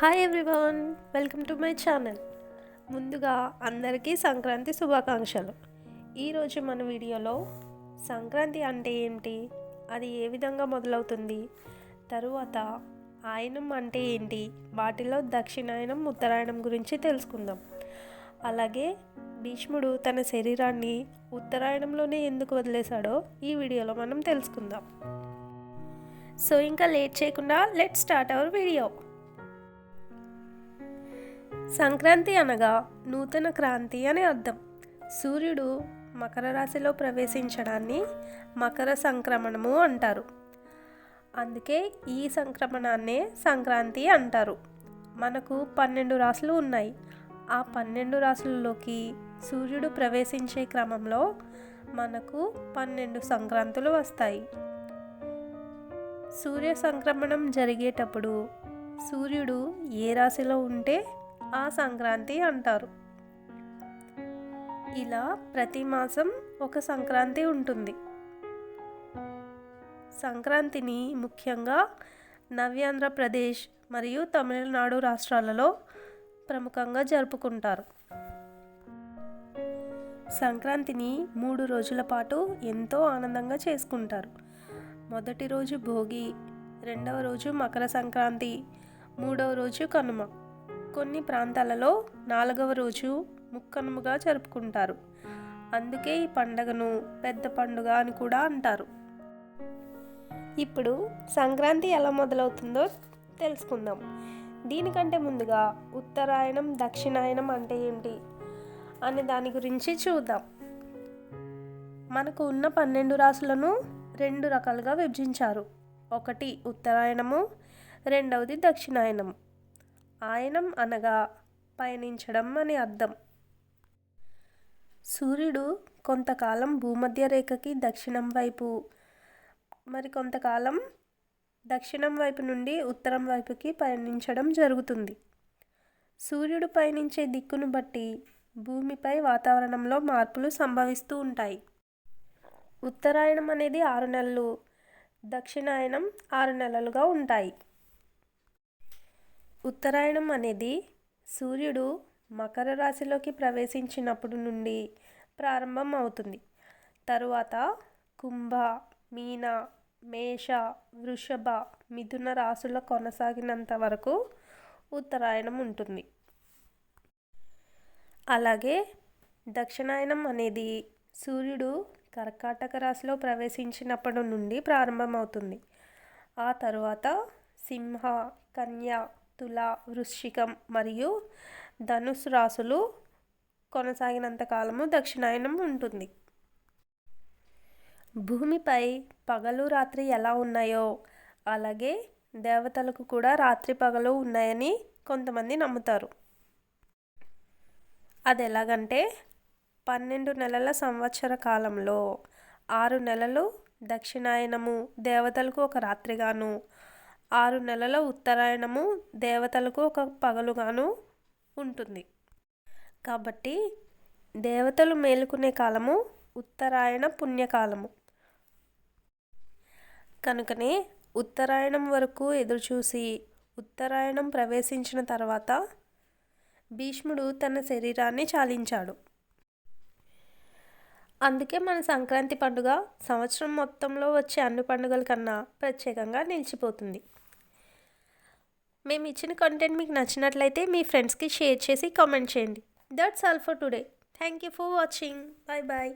Hi everyone welcome to my channel ముందుగా అందరికీ సంక్రాంతి శుభాకాంక్షలు. ఈరోజు మన వీడియోలో సంక్రాంతి అంటే ఏంటి? అది ఏ విధంగా మొదలవుతుంది? తరువాత ఆయనం అంటే ఏంటి? వాటిలో దక్షిణాయనం ఉత్తరాయణం గురించి తెలుసుకుందాం. అలాగే భీష్ముడు తన శరీరాన్ని ఉత్తరాయణంలోనే ఎందుకు వదిలేశాడో ఈ వీడియోలో మనం తెలుసుకుందాం. సో ఇంకా లేట్ చేయకుండా let start our video Sankranti అనగా నూతన క్రాంతి అని అర్థం. సూర్యుడు మకర రాశిలో ప్రవేశించడాన్ని మకర సంక్రమణము అంటారు. అందుకే ఈ సంక్రమణాన్నే సంక్రాంతి అంటారు. మనకు పన్నెండు రాశులు ఉన్నాయి. ఆ పన్నెండు రాసులలోకి సూర్యుడు ప్రవేశించే క్రమంలో మనకు పన్నెండు సంక్రాంతులు వస్తాయి. సూర్య సంక్రమణం జరిగేటప్పుడు సూర్యుడు ఏ రాశిలో ఉంటే ఆ సంక్రాంతి అంటారు. ఇలా ప్రతి మాసం ఒక సంక్రాంతి ఉంటుంది. సంక్రాంతిని ముఖ్యంగా నవ్యాంధ్రప్రదేశ్ మరియు తమిళనాడు రాష్ట్రాలలో ప్రముఖంగా జరుపుకుంటారు. సంక్రాంతిని మూడు రోజుల పాటు ఎంతో ఆనందంగా చేసుకుంటారు. మొదటి రోజు భోగి రెండవ రోజు మకర సంక్రాంతి మూడవ రోజు కనుమ. కొన్ని ప్రాంతాలలో నాలుగవ రోజు ముక్కనుముగా జరుపుకుంటారు. అందుకే ఈ పండగను పెద్ద పండుగ అని కూడా అంటారు. ఇప్పుడు సంక్రాంతి ఎలా మొదలవుతుందో తెలుసుకుందాం. దీనికంటే ముందుగా ఉత్తరాయణం దక్షిణాయనం అంటే ఏంటి అనే దాని గురించి చూద్దాం. మనకు ఉన్న పన్నెండు రాసులను రెండు రకాలుగా విభజించారు. ఒకటి ఉత్తరాయణము రెండవది దక్షిణాయనము ఆయనం అనగా పయనించడం అని అర్థం. సూర్యుడు కొంతకాలం భూమధ్య రేఖకి దక్షిణం వైపు మరి కొంతకాలం దక్షిణం వైపు నుండి ఉత్తరం వైపుకి పయనించడం జరుగుతుంది. సూర్యుడు పయనించే దిక్కును బట్టి భూమిపై వాతావరణంలో మార్పులు సంభవిస్తూ ఉంటాయి. ఉత్తరాయణం అనేది ఆరు నెలలు దక్షిణాయనం ఆరు నెలలుగా ఉంటాయి. ఉత్తరాయణం అనేది సూర్యుడు మకర రాశిలోకి ప్రవేశించినప్పుడు నుండి ప్రారంభం అవుతుంది. తరువాత కుంభ మీన మేష వృషభ మిథున రాశుల కొనసాగినంత వరకు ఉత్తరాయణం ఉంటుంది. అలాగే దక్షిణాయనం అనేది సూర్యుడు కర్కాటక రాశిలో ప్రవేశించినప్పటి నుండి ప్రారంభమవుతుంది. ఆ తరువాత సింహ కన్య తుల వృశ్చికం మరియు ధనుసు రాసులు కొనసాగినంత కాలము దక్షిణాయనం ఉంటుంది. భూమిపై పగలు రాత్రి ఎలా ఉన్నాయో అలాగే దేవతలకు కూడా రాత్రి పగలు ఉన్నాయని కొంతమంది నమ్ముతారు. అది ఎలాగంటే పన్నెండు నెలల సంవత్సర కాలంలో ఆరు నెలలు దక్షిణాయనము దేవతలకు ఒక రాత్రిగాను ఆరు నెలల ఉత్తరాయణము దేవతలకు ఒక పగలుగాను ఉంటుంది. కాబట్టి దేవతలు మేలుకునే కాలము ఉత్తరాయణ పుణ్యకాలము. కనుకనే ఉత్తరాయణం వరకు ఎదురుచూసి ఉత్తరాయణం ప్రవేశించిన తర్వాత భీష్ముడు తన శరీరాన్ని చాలించాడు. అందుకే మన సంక్రాంతి పండుగ సంవత్సరం మొత్తంలో వచ్చే అన్ని పండుగల కన్నా ప్రత్యేకంగా నిలిచిపోతుంది. మేము ఇచ్చిన కంటెంట్ మీకు నచ్చినట్లయితే మీ ఫ్రెండ్స్కి షేర్ చేసి కామెంట్ చేయండి. That's all for today thank you for watching bye bye